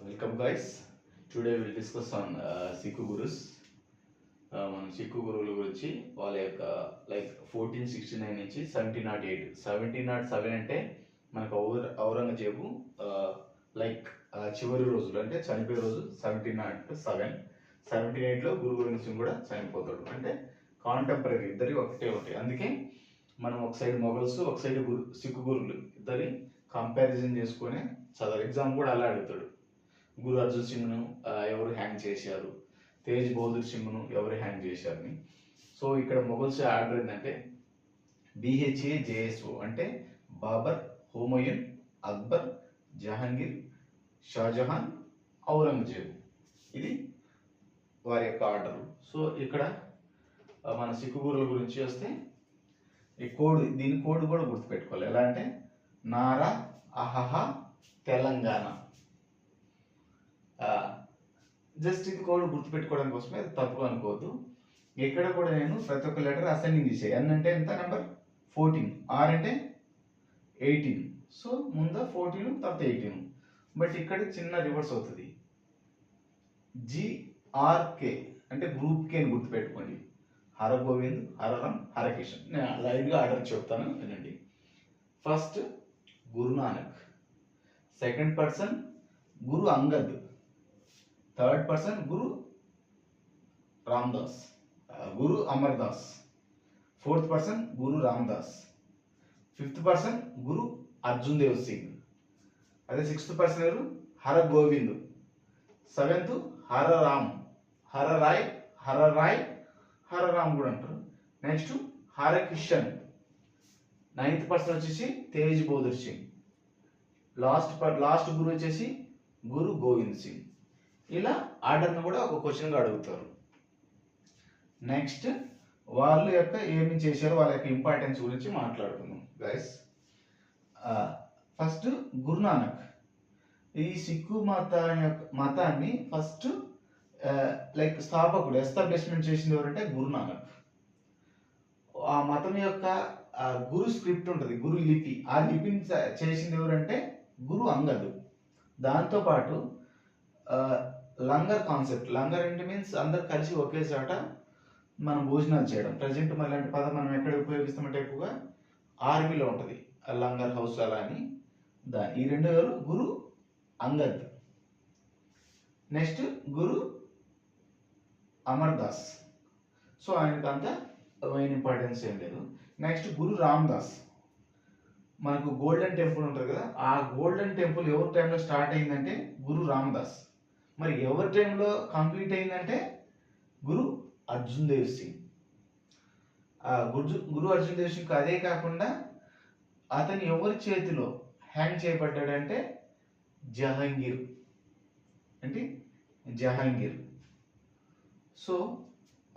Welcome guys. Today will discuss on Sikh gurus మనం సిక్కు గురువుల గురించి వాళ్ళ యొక్క లైక్ ఫోర్టీన్ సిక్స్టీ నైన్ నుంచి seventeen nought eight seventeen nought seven అంటే మనకు ఔర ఔరంగజేబు uh, లైక్ చివరి రోజులు అంటే చనిపోయే రోజు సెవెంటీన్ నాట్ సెవెన్ సెవెంటీన్ ఎయిట్లో గురు గోవింద్ సింగ్ కూడా చనిపోతాడు. అంటే కాంటెంపరీ ఇద్దరి ఒకటే ఉంటాయి అందుకే మనం ఒక సైడ్ మొఘల్స్ ఒక సైడ్ గురు సిక్కు గురువులు ఇద్దరి కంపారిజన్ చేసుకొని చదవ ఎగ్జామ్ కూడా అలా అడుగుతాడు. గురు అర్జున్ సింగ్ను ఎవరు హ్యాంగ్ చేశారు? తేజ్ బహదూర్ సింగ్ను ఎవరు హ్యాంగ్ చేశారని. సో ఇక్కడ మొఘల్స్ ఆర్డర్ ఏంటంటే బిహెచ్ఏ జేఎస్ఓ అంటే బాబర్ హోమయూన్ అక్బర్ జహాంగీర్ షాజహాన్ ఔరంగజేబు. ఇది వారి యొక్క ఆర్డర్. సో ఇక్కడ మన సిక్కు గురుల గురించి వస్తే ఈ కోడ్ దీని కోడ్ కూడా గుర్తుపెట్టుకోవాలి. ఎలా అంటే నారా అహహ తెలంగాణ. జస్ట్ ఇది కోడ్ గుర్తుపెట్టుకోవడం కోసమే అది తప్పు అనుకోవద్దు. ఇక్కడ కూడా నేను ప్రతి ఒక్క లెటర్ అసెండింగ్ చేసాను ఎన్ అంటే ఎంత నెంబర్ ఫోర్టీన్ ఆర్ అంటే ఎయిటీన్ సో ముందు ఫోర్టీన్ తర్వాత ఎయిటీన్ బట్ ఇక్కడ చిన్న రివర్స్ అవుతుంది. జిఆర్కే అంటే గ్రూప్ కే అని గుర్తుపెట్టుకోండి. హర గోవింద్ హరరామ్ హరకిషన్ నేను లైన్గా ఆర్డర్ చెప్తాను వినండి. First Guru Nanak second person Guru Angad. Third person Guru Ramdas Guru Amardas fourth person Guru Ramdas fifth person Guru Arjun Dev Singh అదే సిక్స్త్ పర్సన్ ఎవరు? హర గోవింద్ సెవెంత్ హర రామ్ హర రాయ్ హర రాయ్ హర రామ్ కూడా అంటారు. Next Har Kishan ninth person వచ్చేసి Tej Bahadur Singh last per last Guru వచ్చేసి గురు గోవింద్ సింగ్ ఇలా ఆర్డర్ను కూడా ఒక క్వశ్చన్గా అడుగుతారు. నెక్స్ట్ వాళ్ళ యొక్క ఏమి చేశారు వాళ్ళ యొక్క ఇంపార్టెన్స్ గురించి మాట్లాడుకుందాం గైస్ ఫస్ట్ గురునానక్. ఈ సిక్కు మత యొక్క మతాన్ని ఫస్ట్ లైక్ స్థాపకుడు ఎస్టాబ్లిష్మెంట్ చేసింది ఎవరంటే గురునానక్. ఆ మతం యొక్క గురు స్క్రిప్ట్ ఉంటుంది గురు లిపి. ఆ లిపిని చేసింది ఎవరంటే గురు అంగదు. దాంతోపాటు లంగర్ కాన్సెప్ట్. లంగర్ అంటే మీన్స్ అందరు కలిసి ఒకే చోట మనం భోజనాలు చేయడం. ప్రజెంట్ మరి ఇలాంటి పదం మనం ఎక్కడ ఉపయోగిస్తామంటే ఎక్కువగా ఆర్మీలో ఉంటుంది. ఆ లంగర్ హౌస్ అలా అని దాని. ఈ రెండు ఎవరు? గురు అంగద్. నెక్స్ట్ గురు అమర్దాస్. సో ఆయనకు అంత మెయిన్ ఇంపార్టెన్స్ ఏం లేదు. నెక్స్ట్ గురు రామ్దాస్. మనకు గోల్డెన్ టెంపుల్ ఉంటుంది కదా ఆ గోల్డెన్ టెంపుల్ ఎవరి టైంలో స్టార్ట్ అయిందంటే గురు రామ్దాస్. మరి ఎవరి టైంలో కంప్లీట్ అయిందంటే గురు అర్జున్ దేవ్ సింగ్. ఆ గురు గురు అర్జున్ దేవ్ సింగ్ అదే కాకుండా అతను ఎవరి చేతిలో హ్యాంగ్ చేయబడ్డాడంటే జహాంగీర్. అంటే జహాంగీర్. సో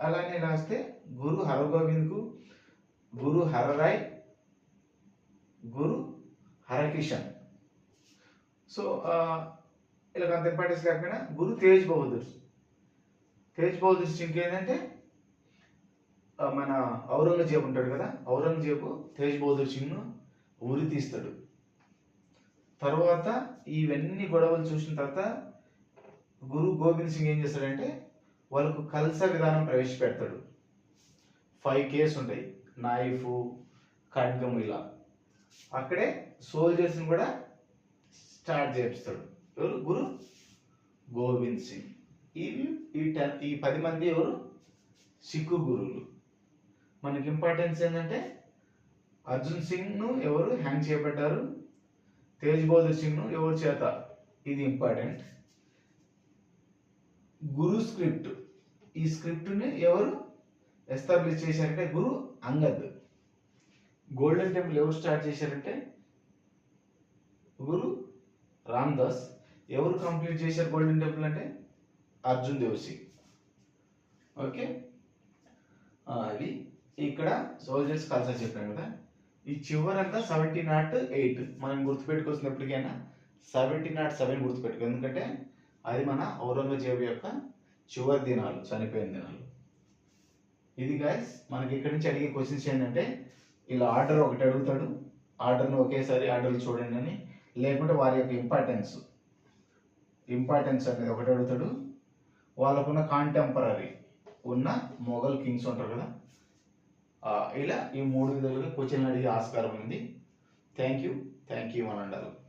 అలానే రాస్తే గురు హరగోవింద్కు గురు హరరాయ్ గురు హరకిషన్. సో ఇలా అంత ఇంపార్టెన్స్ లేకపోయినా గురు తేజ్ బహదూర్. తేజ్ బహదూర్ సింగ్ ఏంటంటే మన ఔరంగజేబు ఉంటాడు కదా ఔరంగజేబు తేజ్ బహదూర్ సింగ్ను ఉరి తీస్తాడు. తర్వాత ఇవన్నీ గొడవలు చూసిన తర్వాత గురు గోవింద్ సింగ్ ఏం చేస్తాడంటే వాళ్ళకు కల్సా విధానం ప్రవేశపెడతాడు. ఫైవ్ కేస్ ఉంటాయి నైఫ్ ఖడ్గం ఇలా. అక్కడే సోల్జర్స్ని కూడా స్టార్ట్ చేపిస్తాడు. ఎవరు? గురు? గోవింద్ సింగ్. ఇవి ఈ టెన్ ఈ పది మంది ఎవరు? సిక్కు గురువులు. మనకి ఇంపార్టెన్స్ ఏంటంటే అర్జున్ సింగ్ను ఎవరు హ్యాంగ్ చేయబడ్డారు తేజ్ బహదూర్ సింగ్ను ఎవరు చేత? ఇది ఇంపార్టెంట్ గురు స్క్రిప్ట్. ఈ స్క్రిప్ట్ని ఎవరు ఎస్టాబ్లిష్ చేశారంటే గురు అంగద్. గోల్డెన్ టెంపుల్ ఎవరు స్టార్ట్ చేశారంటే గురు రామ్దాస్. ఎవరు కంప్లీట్ చేశారు గోల్డెన్ టెంపుల్ అంటే? అర్జున్ దేవ్సి. ఓకే? అది ఇక్కడ సోల్జర్స్ కల్చర్ చెప్పాను కదా. ఈ చివరంతా సెవెంటీ నాట్ ఎయిట్ మనం గుర్తుపెట్టుకోవాల్సిన ఎప్పటికైనా సెవెంటీ నాట్ సెవెన్ గుర్తుపెట్టుకో. ఎందుకంటే అది మన ఔరంగజేబు యొక్క చివరి దినాలు చనిపోయిన దినాలు. ఇది గాయస్ మనకి ఇక్కడి నుంచి అడిగే క్వశ్చన్స్ ఏంటంటే ఇలా ఆర్డర్ ఒకటి అడుగుతాడు. ఆర్డర్ను ఒకేసారి ఆర్డర్లు చూడండి అని. లేకుంటే వారి యొక్క ఇంపార్టెన్స్ ఇంపార్టెన్స్ అనేది ఒకటి అడుగుతాడు. వాళ్ళకున్న కాంటెంపరీ ఉన్న మొఘల్ కింగ్స్ ఉంటారు కదా. ఇలా ఈ మూడు విధాలుగా క్వశ్చన్లు అడిగే ఆస్కారం ఉంది. థ్యాంక్ యూ థ్యాంక్ యూ అని అంటారు